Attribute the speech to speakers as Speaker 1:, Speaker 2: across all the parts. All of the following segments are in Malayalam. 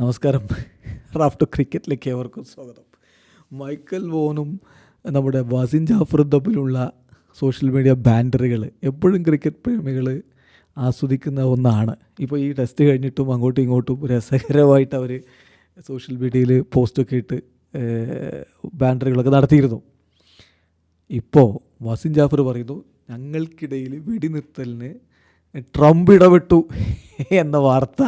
Speaker 1: നമസ്കാരം. റാഫ്റ്റർ ക്രിക്കറ്റിലേക്ക് ഏവർക്കും സ്വാഗതം. മൈക്കൽ വോനും നമ്മുടെ വസിൻ ജാഫറും തമ്മിലുള്ള സോഷ്യൽ മീഡിയ ബാൻഡറുകൾ എപ്പോഴും ക്രിക്കറ്റ് പ്രേമികൾ ആസ്വദിക്കുന്ന ഒന്നാണ്. ഇപ്പോൾ ഈ ടെസ്റ്റ് കഴിഞ്ഞിട്ടും അങ്ങോട്ടും ഇങ്ങോട്ടും രസകരമായിട്ട് അവർ സോഷ്യൽ മീഡിയയിൽ പോസ്റ്റൊക്കെ ഇട്ട് ബാൻഡറുകളൊക്കെ നടത്തിയിരുന്നു. ഇപ്പോൾ വസിൻ ജാഫർ പറയുന്നു ഞങ്ങൾക്കിടയിൽ വെടിനിർത്തലിന് ട്രംപ് ഇടപെട്ടു എന്ന വാർത്ത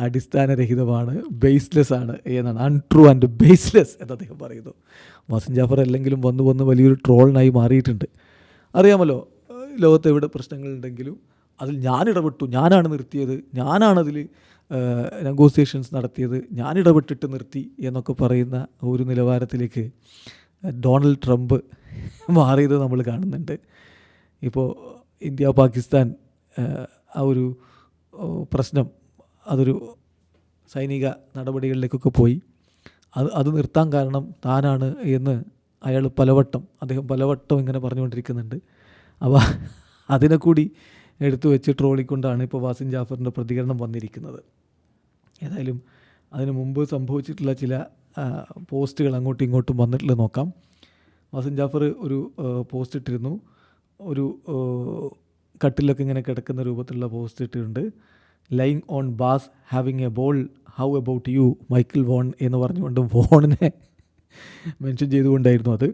Speaker 1: അടിസ്ഥാനരഹിതമാണ് ബേസ്ലെസ് ആണ് എന്നാണ്. അൺട്രൂ ആൻഡ് ബേസ്ലെസ് എന്ന് അദ്ദേഹം പറയുന്നു. മസിൻ ജാഫർ അല്ലെങ്കിലും വന്ന് വന്ന് വലിയൊരു ട്രോളിനായി മാറിയിട്ടുണ്ട്. അറിയാമല്ലോ ലോകത്ത് എവിടെ പ്രശ്നങ്ങളുണ്ടെങ്കിലും അതിൽ ഞാൻ ഇടപെട്ടു ഞാനാണ് നിർത്തിയത് ഞാനാണതിൽ നെഗോസിയേഷൻസ് നടത്തിയത് ഞാൻ ഇടപെട്ടിട്ട് നിർത്തി എന്നൊക്കെ പറയുന്ന ഒരു നിലവാരത്തിലേക്ക് ഡൊണാൾഡ് ട്രംപ് മാറിയത് നമ്മൾ കാണുന്നുണ്ട്. ഇപ്പോൾ ഇന്ത്യ പാകിസ്ഥാൻ ആ ഒരു പ്രശ്നം അതൊരു സൈനിക നടപടികളിലേക്കൊക്കെ പോയി. അത് അത് നിർത്താൻ കാരണം താനാണ് എന്ന് അയാൾ പലവട്ടം അദ്ദേഹം പലവട്ടം ഇങ്ങനെ പറഞ്ഞുകൊണ്ടിരിക്കുന്നുണ്ട്. അപ്പോൾ അതിനെ കൂടി എടുത്തു വെച്ച് ട്രോളിക്കൊണ്ടാണ് ഇപ്പോൾ വാസിൻ ജാഫറിന്റെ പ്രതികരണം വന്നിരിക്കുന്നത്. ഏതായാലും അതിന് മുമ്പ് സംഭവിച്ചിട്ടുള്ള ചില പോസ്റ്റുകൾ അങ്ങോട്ടും ഇങ്ങോട്ടും വന്നിട്ടുള്ളത് നോക്കാം. വാസിൻ ജാഫർ ഒരു പോസ്റ്റ് ഇട്ടിരുന്നു. ഒരു കട്ടിലൊക്കെ ഇങ്ങനെ കിടക്കുന്ന രൂപത്തിലുള്ള പോസ്റ്റ് ഇട്ടിട്ടുണ്ട്. Lying on bus having a ball how about you Michael Vaughan എന്ന് പറഞ്ഞുകൊണ്ട് വോണിനെ മെൻഷൻ ചെയ്തുകൊണ്ടായിരുന്നു അത്.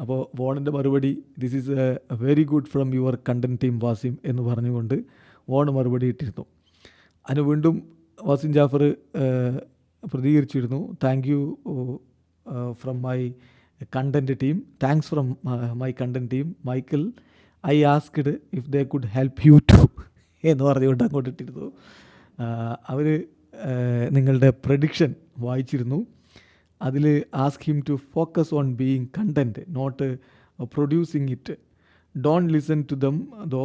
Speaker 1: അപ്പോൾ വോണിന്റെ മറുപടി this is a very good from your content team Wasim എന്ന് പറഞ്ഞുകൊണ്ട് വോൺ മറുപടി ഇട്ടിരുന്നു. അതിന് വീണ്ടും വാസിം ജാഫർ പ്രതികരിച്ചിരുന്നു. Thank you from my content team thanks from my content team Michael I asked if they could help you too എന്ന് പറഞ്ഞുകൊണ്ട് അങ്ങോട്ട് ഇട്ടിരുന്നു. അവർ നിങ്ങളുടെ പ്രഡിക്ഷൻ വായിച്ചിരുന്നു. അതിൽ ask him to focus on being content not producing it don't listen to them though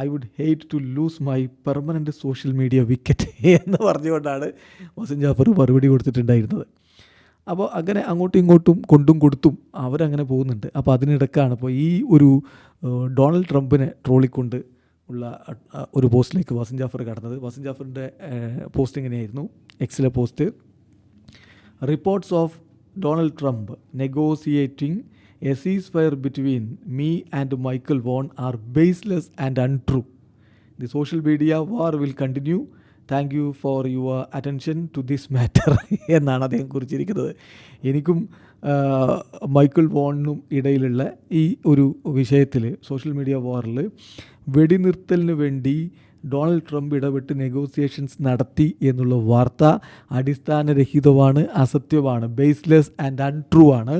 Speaker 1: I would hate to lose my permanent social media wicket എന്ന് പറഞ്ഞുകൊണ്ടാണ് വസൻ ജാഫർ മറുപടി കൊടുത്തിട്ടുണ്ടായിരുന്നത്. അപ്പോൾ അങ്ങനെ അങ്ങോട്ടും ഇങ്ങോട്ടും കൊണ്ടും കൊടുത്തും അവരങ്ങനെ പോകുന്നുണ്ട്. അപ്പോൾ അതിനിടക്കാണ് ഇപ്പോൾ ഈ ഒരു ഡൊണാൾഡ് ട്രംപിനെ ട്രോളിക്കൊണ്ട് ഉള്ള ഒരു പോസ്റ്റിലേക്ക് വാസിൻ ജാഫർ കടന്നത്. വാസിൻ ജാഫറിന്റെ പോസ്റ്റ് ഇങ്ങനെയായിരുന്നു എക്സിലെ post. Reports of Donald Trump negotiating a ceasefire between me and Michael Vaughan are baseless and untrue the social media war will continue thank you for your attention to this matter എന്നാണ് അദ്ദേഹം കുറിച്ചിരിക്കുന്നത്. എനിക്കും മൈക്കിൾ വോണിനും ഇടയിലുള്ള ഈ ഒരു വിഷയത്തിൽ സോഷ്യൽ മീഡിയ വാറിൽ വെടിനിർത്തലിന് വേണ്ടി ഡൊണാൾഡ് ട്രംപ് ഇടപെട്ട് നെഗോസിയേഷൻസ് നടത്തി എന്നുള്ള വാർത്ത അടിസ്ഥാനരഹിതമാണ് അസത്യമാണ് ബേസ്ലെസ് ആൻഡ് അൺട്രൂ ആണ്.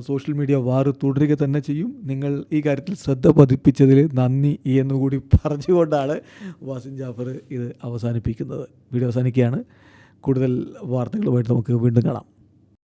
Speaker 1: സോഷ്യൽ മീഡിയ വാർ തുടരുക തന്നെ ചെയ്യും. നിങ്ങൾ ഈ കാര്യത്തിൽ ശ്രദ്ധ പതിപ്പിച്ചതിൽ നന്ദി എന്നുകൂടി പറഞ്ഞുകൊണ്ടാണ് വാസിൻ ജാഫർ ഇത് അവസാനിപ്പിക്കുന്നത്. വീഡിയോ അവസാനിക്കുകയാണ്. കൂടുതൽ വാർത്തകളുമായിട്ട് നമുക്ക് വീണ്ടും കാണാം.